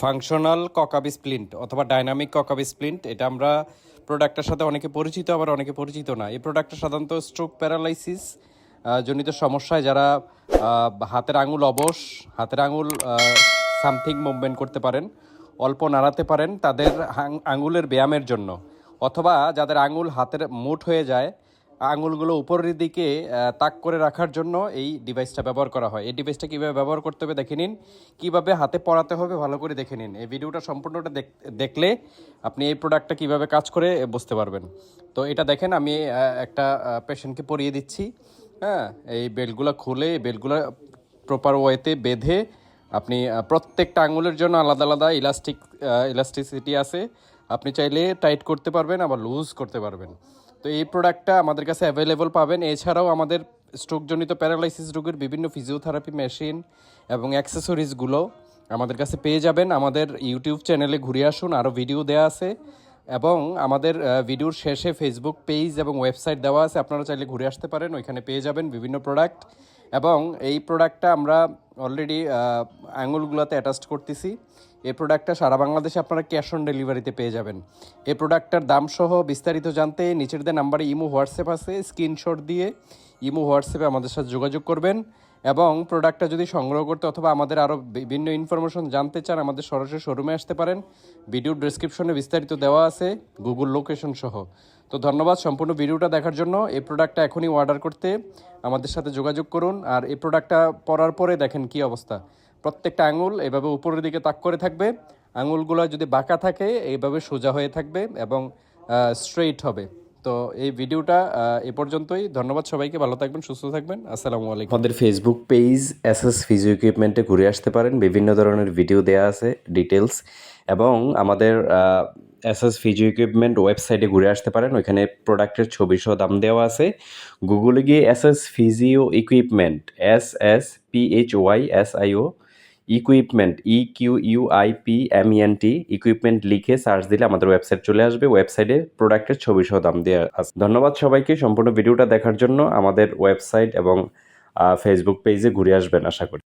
Functional cockup splint অথবা dynamic cockup splint এটা আমরা প্রোডাক্টের সাথে অনেকে পরিচিত, আবার অনেকে পরিচিত না। এই প্রোডাক্টটা সাধারণত স্ট্রোক প্যারালাইসিস জনিত সমস্যায় যারা হাতের আঙুল অবশ, হাতের আঙুল সামথিং মুভমেন্ট করতে পারেন, অল্প নাড়াতে পারেন, তাদের আঙুলের ব্যায়ামের জন্য। অথবা যাদের আঙুল হাতের মুঠ হয়ে যায় আঙুলগুলো উপরের দিকে তাক করে রাখার জন্য এই ডিভাইসটা ব্যবহার করা হয়। এই ডিভাইসটা কীভাবে ব্যবহার করতে হবে দেখে নিন। কীভাবে হাতে পড়াতে হবে ভালো করে দেখে নিন। এই ভিডিওটা সম্পূর্ণটা দেখ- দেখলে আপনি এই প্রোডাক্টটা কীভাবে কাজ করে বুঝতে পারবেন। তো এটা দেখেন, আমি একটা পেশেন্টকে পরিয়ে দিচ্ছি। হ্যাঁ এই বেল্টগুলো খুলে বেল্টগুলো প্রপার ওয়েতে বেঁধে আপনি প্রত্যেকটা আঙুলের জন্য আলাদা আলাদা ইলাস্টিক ইলাস্টিসিটি আছে। আপনি চাইলে টাইট করতে পারবেন, আবার লুজ করতে পারবেন। তো এই প্রোডাক্টটা আমাদের কাছে অ্যাভেলেবল পাবেন। এছাড়াও আমাদের স্ট্রোকজনিত প্যারালাইসিস রোগের বিভিন্ন ফিজিওথেরাপি মেশিন এবং অ্যাক্সেসরিজগুলো আমাদের কাছে পেয়ে যাবেন। আমাদের ইউটিউব চ্যানেলে ঘুরে আসুন আরও ভিডিও দেওয়া আছে। এবং আমাদের ভিডিওর শেষে ফেসবুক পেজ এবং ওয়েবসাইট দেওয়া আছে। আপনারা চাইলে ঘুরে আসতে পারেন, ওইখানে পেয়ে যাবেন বিভিন্ন প্রোডাক্ট এবং এই প্রোডাক্টটা আমরা অলরেডি আঙুলগুলোতে অ্যাটাচ করতেছি। এই প্রোডাক্টটা সারা বাংলাদেশে আপনারা ক্যাশ অন ডেলিভারিতে পেয়ে যাবেন। এই প্রোডাক্টটার দাম সহ বিস্তারিত জানতে নিচের দিয়ে নাম্বারে ইমো, হোয়াটসঅ্যাপ আছে স্ক্রিনশট দিয়ে ইমো, হোয়াটসঅ্যাপে আমাদের সাথে যোগাযোগ করবেন। এবং প্রোডাক্টটা যদি সংগ্রহ করতে অথবা আমাদের আরও বিভিন্ন ইনফরমেশন জানতে চান, আমাদের সরাসরি শোরুমে আসতে পারেন। ভিডিও ডেসক্রিপশনে বিস্তারিত দেওয়া আছে গুগল লোকেশন সহ। তো ধন্যবাদ সম্পূর্ণ ভিডিওটা দেখার জন্য। এই প্রোডাক্টটা এখনই অর্ডার করতে আমাদের সাথে যোগাযোগ করুন। আর এই প্রোডাক্টটা পরার পরে দেখেন কি অবস্থা। প্রত্যেকটা আঙুল এভাবে উপরের দিকে তাক করে থাকবে। আঙুলগুলো যদি বাঁকা থাকে, এইভাবে সোজা হয়ে থাকবে এবং স্ট্রেইট হবে। তো এই ভিডিওটা এ পর্যন্তই। ধন্যবাদ সবাইকে, ভালো থাকবেন, সুস্থ থাকবেন। আসসালামু আলাইকুম। আমাদের Facebook page S S physio ইকুইপমেন্টে ঘুরে আসতে পারেন। বিভিন্ন ধরনের ভিডিও দেওয়া আছে ডিটেলস এবং আমাদের এস এস ফিজিও ইকুইপমেন্ট ওয়েবসাইটে ঘুরে আসতে পারেন। ওইখানে প্রোডাক্টের ছবি সহ দাম দেওয়া আছে। গুগলে গিয়ে S S physio equipment S S P H Y S I O equipment E Q U I P M N T equipment লিখে সার্চ দিলে আমাদের ওয়েবসাইট চলে আসবে। ওয়েবসাইটে প্রোডাক্টের ছবি সহ দাম দেওয়া আছে। ধন্যবাদ সবাইকে। সম্পূর্ণ ভিডিওটা দেখার জন্য আমাদের ওয়েবসাইট এবং ফেসবুক পেজে ঘুরে আসবেন, আশা করি।